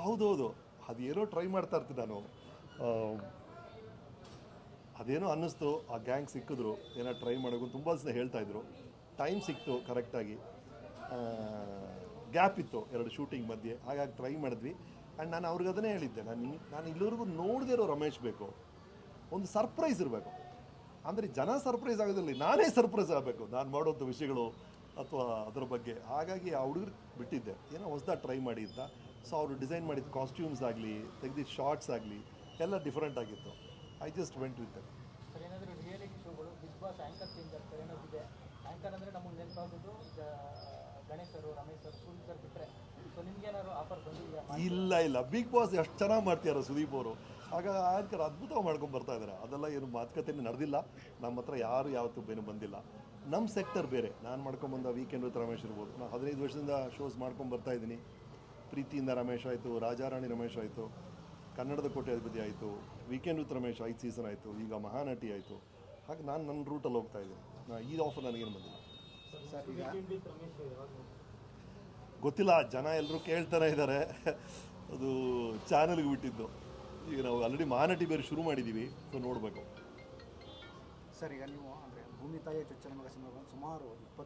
ಹೌದೌದು. ಅದೇನೋ ಟ್ರೈ ಮಾಡ್ತಾ ಇರ್ತೀನಿ ನಾನು. ಅದೇನೋ ಅನ್ನಿಸ್ತು, ಆ ಗ್ಯಾಂಗ್ ಸಿಕ್ಕಿದ್ರು, ಏನೋ ಟ್ರೈ ಮಾಡೋದು ತುಂಬ ಜನ ಹೇಳ್ತಾ ಇದ್ರು. ಟೈಮ್ ಸಿಕ್ತು ಕರೆಕ್ಟಾಗಿ ಗ್ಯಾಪ್ ಇತ್ತು ಎರಡು ಶೂಟಿಂಗ್ ಮಧ್ಯೆ. ಹಾಗಾಗಿ ಟ್ರೈ ಮಾಡಿದ್ವಿ. ಆ್ಯಂಡ್ ನಾನು ಅವ್ರಿಗೆ ಅದನ್ನೇ ಹೇಳಿದ್ದೆ. ನಾನು ನಾನು ಇಲ್ಲಿವರೆಗೂ ನೋಡದೇ ಇರೋ ರಮೇಶ್ ಬೇಕು. ಒಂದು ಸರ್ಪ್ರೈಸ್ ಇರಬೇಕು. ಅಂದರೆ ಜನ ಸರ್ಪ್ರೈಸ್ ಆಗೋದಿಲ್ಲ, ನಾನೇ ಸರ್ಪ್ರೈಸ್ ಆಗಬೇಕು. ನಾನು ಮಾಡುವಂಥ ವಿಷಯಗಳು ಅಥವಾ ಅದರ ಬಗ್ಗೆ. ಹಾಗಾಗಿ ಆ ಹುಡುಗರು ಬಿಟ್ಟಿದ್ದೆ. ಏನೋ ಹೊಸ್ದಾಗಿ ಟ್ರೈ ಮಾಡಿ ಅಂತ ಸೊ ಅವರು ಡಿಸೈನ್ ಮಾಡಿದ ಕಾಸ್ಟ್ಯೂಮ್ಸ್ ಆಗಲಿ ತೆಗೆದಿದ್ದ ಶಾರ್ಟ್ಸ್ ಆಗಲಿ ಎಲ್ಲ ಡಿಫ್ರೆಂಟ್ ಆಗಿತ್ತು. I just went with reality ಶೋಗಳು ಬಿಗ್ ಬಾಸ್ ಆ್ಯಂಕರ್ ಚೇಂಜ್ ಆಗ್ತಾರೆ ಅನ್ನೋದಿದೆ ಆ್ಯಂಕರ್ ಅಂದರೆ ನಮಗೆ ನೆನಪಾಗೋದು ಗಣೇಶ್ ರಮೇಶ್ ಸರ್ ಸೂರ್ಯ ಸರ್ ಬಿಟ್ಟರೆ ಸೊ ನಿಮ್ಗೆ ಏನಾದ್ರು ಆಫರ್ ಬಂದಿದೆಯಾ? ಇಲ್ಲ ಇಲ್ಲ. ಬಿಗ್ ಬಾಸ್ ಎಷ್ಟು ಚೆನ್ನಾಗಿ ಮಾಡ್ತಿದ್ದಾರೆ ಸುದೀಪ್ ಅವರು. ಆಗ ಆ್ಯಂಕರ್ ಅದ್ಭುತವಾಗಿ ಮಾಡ್ಕೊಂಡು ಬರ್ತಾ ಇದ್ದಾರೆ ಅದೆಲ್ಲ ಏನು ಮಾತುಕತೆ ನಡೆದಿಲ್ಲ. ನಮ್ಮ ಹತ್ರ ಯಾರು ಯಾವತ್ತೂ ಬೇನು ಬಂದಿಲ್ಲ. ನಮ್ಮ ಸೆಕ್ಟರ್ ಬೇರೆ. ನಾನು ಮಾಡ್ಕೊಂಬಂದ ವೀಕೆಂಡ್ ವಿತ್ ರಮೇಶ್ ಇರ್ಬೋದು. ನಾನು ಹದಿನೈದು ವರ್ಷದಿಂದ ಶೋಸ್ ಮಾಡ್ಕೊಂಡು ಬರ್ತಾ ಇದ್ದೀನಿ. ಪ್ರೀತಿಯಿಂದ ರಮೇಶ್ ಆಯಿತು ರಾಜಾರಾಣಿ ರಮೇಶ್ ಆಯಿತು ಕನ್ನಡದ ಕೋಟೆ ಅಧಿಪತಿ ಆಯಿತು ವೀಕೆಂಡ್ ವಿತ್ ರಮೇಶ್ ಐದು ಸೀಸನ್ ಆಯಿತು ಈಗ ಮಹಾನಟಿ ಆಯಿತು. ಹಾಗೆ ನಾನು ನನ್ನ ರೂಟಲ್ಲಿ ಹೋಗ್ತಾ ಇದ್ದೀನಿ. ನಾ ಈ ಆಫರ್ ನನಗೇನು ಬಂದಿಲ್ಲ. ಸರ್ ಈಗ ಗೊತ್ತಿಲ್ಲ ಜನ ಎಲ್ಲರೂ ಕೇಳ್ತಾನೆ ಇದ್ದಾರೆ ಅದು ಚಾನಲ್ಗೆ ಬಿಟ್ಟಿದ್ದು. ಈಗ ನಾವು ಆಲ್ರೆಡಿ ಮಾನಟಿ ಬೇರೆ ಶುರು ಮಾಡಿದ್ದೀವಿ ಸೊ ನೋಡಬೇಕು. ಸರ್, ಈಗ ನೀವು ಅಂದರೆ ಭೂಮಿ ತಾಯಿ ಚೊಚ್ಚಲ ಮಗ ಸಿನಿಮಾ ಸುಮಾರು ಇಪ್ಪತ್ತು